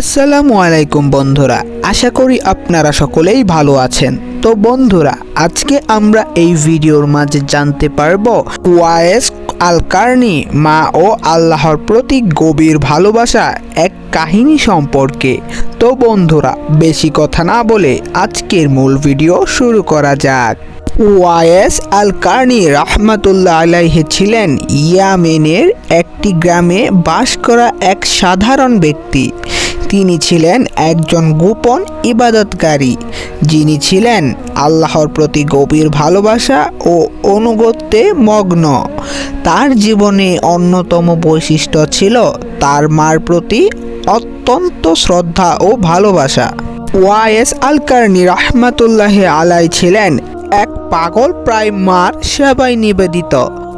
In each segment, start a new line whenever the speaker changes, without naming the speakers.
আসসালামু আলাইকুম বন্ধুরা, আশা করি আপনারা সকলেই ভালো আছেন। তো বন্ধুরা, আজকে আমরা এই ভিডিওর মাঝে জানতে পারব ওয়াইস আল কার্নি মা ও আল্লাহর প্রতি গভীর ভালোবাসা এক কাহিনী সম্পর্কে। তো বন্ধুরা, বেশি কথা না বলে আজকের মূল ভিডিও শুরু করা যাক। ওয়াইস আল কার্নি রহমাতুল্লাহ আলাইহে ছিলেন ইয়ামেনের একটি গ্রামে বাস করা এক সাধারণ ব্যক্তি। তিনি ছিলেন একজন গোপন ইবাদতকারী, যিনি ছিলেন আল্লাহর প্রতি গভীর ভালোবাসা ও অনুগত্যে মগ্ন। তার জীবনে অন্যতম বৈশিষ্ট্য ছিল তার মার প্রতি অত্যন্ত শ্রদ্ধা ও ভালোবাসা। ওয়াইস আল কার্নি রহমাতুল্লাহ আলাই ছিলেন এক পাগল প্রায় মার সেবায় নিবেদিত।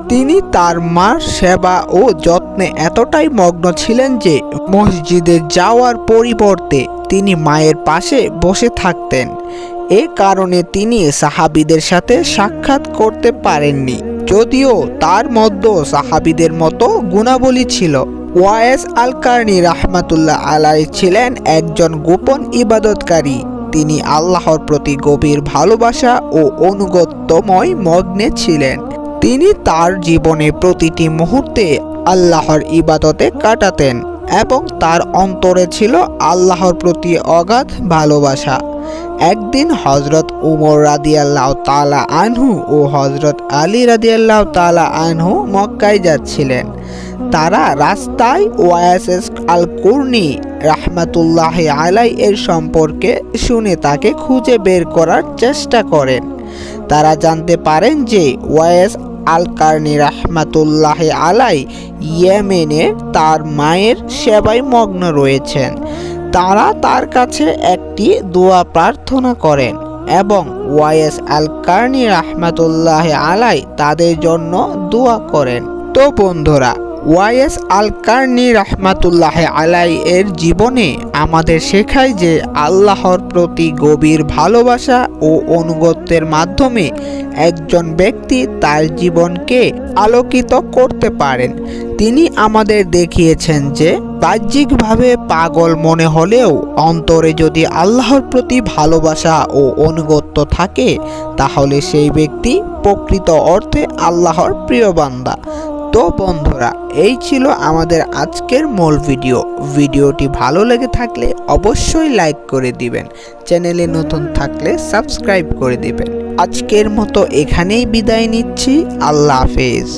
তিনি তার মার সেবা ও যত্নে এতটাই মগ্ন ছিলেন যে মসজিদে যাওয়ার পরিবর্তে তিনি মায়ের পাশে বসে থাকতেন। এ কারণে তিনি সাহাবিদের সাথে সাক্ষাৎ করতে পারেননি। যদিও তার মধ্যে সাহাবিদের মতো গুণাবলী ছিল। ওয়াইস আল কার্নি রাহমাতুল্লাহ আলাই ছিলেন একজন গোপন ইবাদতকারী। তিনি আল্লাহর প্রতি গভীর ভালোবাসা ও অনুগত্যময় মগ্নে ছিলেন। তিনি তার জীবনে প্রতিটি মুহূর্তে আল্লাহর ইবাদতে কাটাতেন এবং তার অন্তরে ছিল আল্লাহর প্রতি অগাধ ভালোবাসা। একদিন হজরত উমর রাদিয়াল্লাহ তালা আনহু ও হজরত আলী রাদিয়াল্লাহ তালা আনহু মক্কায় যাচ্ছিলেন। তারা রাস্তায় ওয়াইএসএস আল কুর্নি রাহমাতুল্লাহ আলাই এর সম্পর্কে শুনে তাকে খুঁজে বের করার চেষ্টা করেন। তারা জানতে পারেন যে ওয়াইএস আল কার্নি রাহমাতুল্লাহ আলাই, ইয়েমেনে তার মায়ের সেবায় মগ্ন রয়েছেন। তারা তার কাছে একটি দোয়া প্রার্থনা করেন এবং ওয়াইএস আল কার্নি রাহমাতুল্লাহ আলাই তাদের জন্য দোয়া করেন। তো বন্ধুরা ওয়াইএস আল কার্নি রাহমাতুল্লাহ আলাই এর জীবনে আমাদের শেখায় যে আল্লাহর প্রতি গভীর ভালোবাসা ও অনুগত্যের মাধ্যমে একজন ব্যক্তি তার জীবনকে আলোকিত করতে পারেন। তিনি আমাদের দেখিয়েছেন যে বাহ্যিকভাবে পাগল মনে হলেও অন্তরে যদি আল্লাহর প্রতি ভালোবাসা ও অনুগত্য থাকে, তাহলে সেই ব্যক্তি প্রকৃত অর্থে আল্লাহর প্রিয় বান্দা। তো বন্ধুরা, এই ছিল আমাদের আজকের মূল ভিডিও। ভিডিওটি ভালো লেগে থাকলে অবশ্যই লাইক করে দিবেন। চ্যানেলে নতুন থাকলে সাবস্ক্রাইব করে দিবেন। আজকের মতো এখানেই বিদায় নিচ্ছি। আল্লাহ হাফেজ।